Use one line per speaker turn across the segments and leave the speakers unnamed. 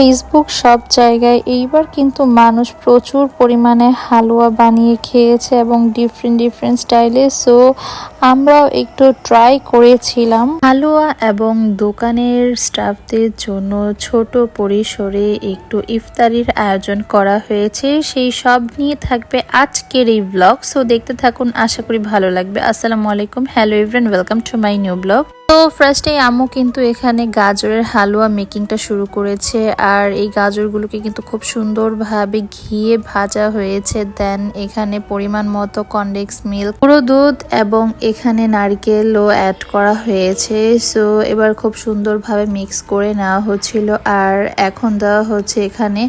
Facebook সব জায়গায়। এইবার কিন্তু মানুষ প্রচুর পরিমাণে হালুয়া বানিয়ে খেয়েছে এবং ডিফারেন্ট ডিফারেন্ট স্টাইলে সো আমরাও একটু ট্রাই করেছিলাম। হালুয়া এবং দোকানের স্টাফদের জন্য ছোট পরিসরে একটু ইফতারির আয়োজন করা হয়েছে। সেই সব নিয়ে থাকবে আজকের এই ব্লগ সো দেখতে থাকুন। আশা করি ভালো লাগবে। আসসালামু আলাইকুম। Hello everyone welcome to my new blog তো ফার্স্টে আম্মু কিন্তু এখানে গাজরের হালুয়া মেকিংটা শুরু করেছে। আর এই গাজরগুলোকে কিন্তু খুব সুন্দরভাবে ঘিয়ে ভাজা হয়েছে। দেন এখানে পরিমাণ মতো কনডেক্স মিল্ক পুরো দুধ এবং এখানে নারকেলও অ্যাড করা হয়েছে। সো এবার খুব সুন্দরভাবে মিক্স করে নেওয়া হচ্ছিল। আর এখন দেওয়া হচ্ছে এখানে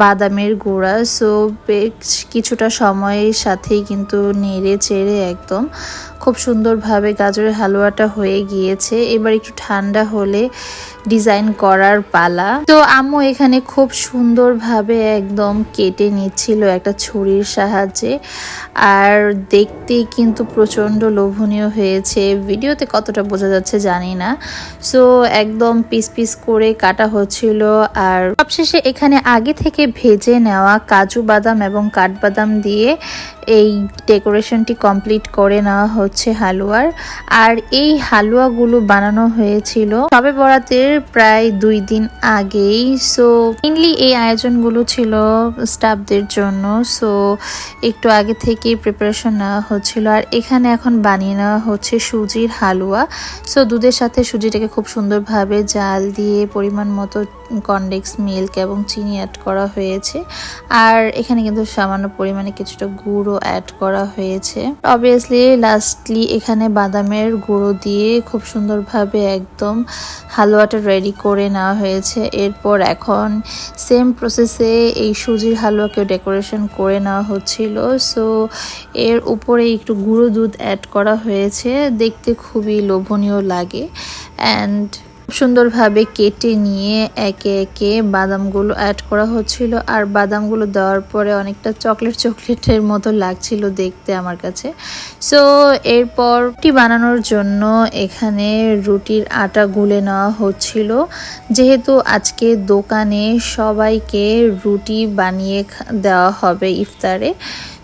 বাদামের গুঁড়া। সো বেশ কিছুটা সময়ের সাথেই কিন্তু নেড়ে চেড়ে একদম খুব সুন্দরভাবে গাজরের হালুয়াটা হয়ে গিয়েছে। এবার একটু ঠান্ডা হলে ডিজাইন করার পালা। তো আম্মু এখানে খুব সুন্দরভাবে একদম কেটে নিচ্ছিল একটা ছুরির সাহায্যে। আর দেখতে কিন্তু প্রচণ্ড লোভনীয় হয়েছে। ভিডিওতে কতটা বোঝা যাচ্ছে জানি না। সো একদম পিস পিস করে কাটা হচ্ছিল। আর সবশেষে এখানে আগে থেকে ভেজে নেওয়া কাজু বাদাম এবং কাঠবাদাম দিয়ে এই ডেকোরেশনটি কমপ্লিট করে নেওয়া হচ্ছে। হালুয়ার। আর এই হালুয়াগুলো বানানো হয়েছিল সবে বরাতের প্রায় দুই দিন আগেই। সো মেনলি এই আয়োজনগুলো ছিল স্টাফদের জন্য। সো একটু আগে থেকেই প্রিপারেশন নেওয়া হচ্ছিল। আর এখানে এখন বানিয়ে নেওয়া হচ্ছে সুজির হালুয়া। সো দুধের সাথে সুজিটাকে খুব সুন্দরভাবে জাল দিয়ে পরিমাণ মতো কনডেক্স মিল্ক এবং চিনি অ্যাড করা হয়েছে। আর এখানে কিন্তু সামান্য পরিমাণে কিছুটা গুঁড়ো অ্যাড করা হয়েছে। অবভিয়াসলি লাস্টলি এখানে বাদামের গুঁড়ো দিয়ে খুব সুন্দরভাবে একদম হালুয়াটা রেডি করে নেওয়া হয়েছে। এরপর এখন সেম প্রসেসে এই সুজির হালুয়াকে ডেকোরেশন করে নেওয়া হচ্ছিল। সো এর উপরে একটু গুঁড়ো দুধ অ্যাড করা হয়েছে। দেখতে খুবই লোভনীয় লাগে। অ্যান্ড সুন্দরভাবে কেটে নিয়ে একে একে বাদামগুলো অ্যাড করা হচ্ছিল। আর বাদামগুলো দেওয়ার পরে অনেকটা চকলেট চকলেটের মতো লাগছিল দেখতে আমার কাছে। সো এরপর রুটি বানানোর জন্য এখানে রুটির আটা গুলে নেওয়া হচ্ছিল। যেহেতু আজকে দোকানে সবাইকে রুটি বানিয়ে দেওয়া হবে ইফতারে।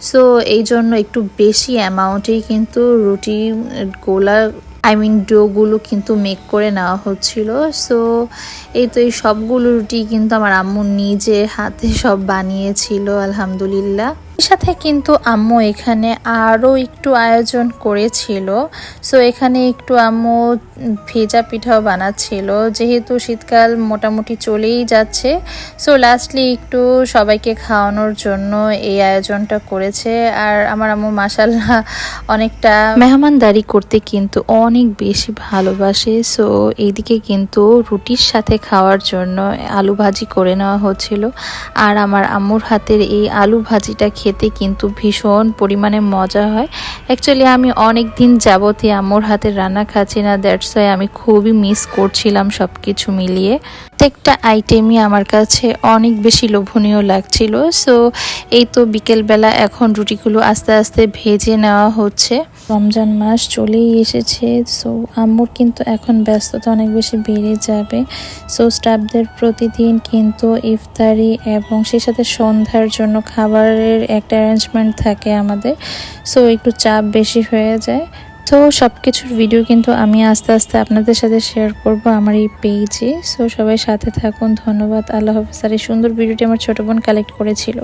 সো এই জন্য একটু বেশি অ্যামাউন্টেই কিন্তু রুটি গোলা আই মিন ডোগুলো কিন্তু মেক করে নেওয়া হচ্ছিল। সো এই তো এই সবগুলো রুটি কিন্তু আমার আম্মু নিজে হাতে সব বানিয়েছিল, আলহামদুলিল্লাহ। সাথে কিন্তু আম্মু এখানে আরও একটু আয়োজন করেছিল। সো এখানে একটু আম্মু ভেজা পিঠাও বানাচ্ছিল। যেহেতু শীতকাল মোটামুটি চলেই যাচ্ছে সো লাস্টলি একটু সবাইকে খাওয়ানোর জন্য এই আয়োজনটা করেছে। আর আমার আম্মু মাসাল্লাহ অনেকটা মেহমানদারি করতে কিন্তু অনেক বেশি ভালোবাসে। সো এইদিকে কিন্তু রুটির সাথে খাওয়ার জন্য আলু ভাজি করে নেওয়া হচ্ছিল। আর আমার আম্মুর হাতের এই আলু ভাজিটা খেয়ে খেতে কিন্তু ভীষণ পরিমাণে মজা হয়। অ্যাকচুয়ালি আমি অনেক দিন যাবতই আমার হাতে রান্না খাচ্ছি না দ্যাটস আমি খুবই মিস করছিলাম সব কিছু মিলিয়ে। প্রত্যেকটা আইটেমই আমার কাছে অনেক বেশি লোভনীয় লাগছিল। সো এই তো বিকেলবেলা এখন রুটিগুলো আস্তে আস্তে ভেজে নেওয়া হচ্ছে। রমজান মাস চলেই এসেছে। সো আম্মুর কিন্তু এখন ব্যস্ততা অনেক বেশি বেড়ে যাবে। সো স্টাফদের প্রতিদিন কিন্তু ইফতারি এবং সেই সাথে সন্ধ্যার জন্য খাবারের একটা অ্যারেঞ্জমেন্ট থাকে আমাদের। সো একটু চাপ বেশি হয়ে যায়। তো সব কিছুর ভিডিও কিন্তু আমি আস্তে আস্তে আপনাদের সাথে শেয়ার করব আমার এই পেজে সো সবাই সাথে থাকুন, ধন্যবাদ। আল্লাহ হাফিজ। আর এই সুন্দর ভিডিওটি আমার ছোটো বোন কালেক্ট করেছিল।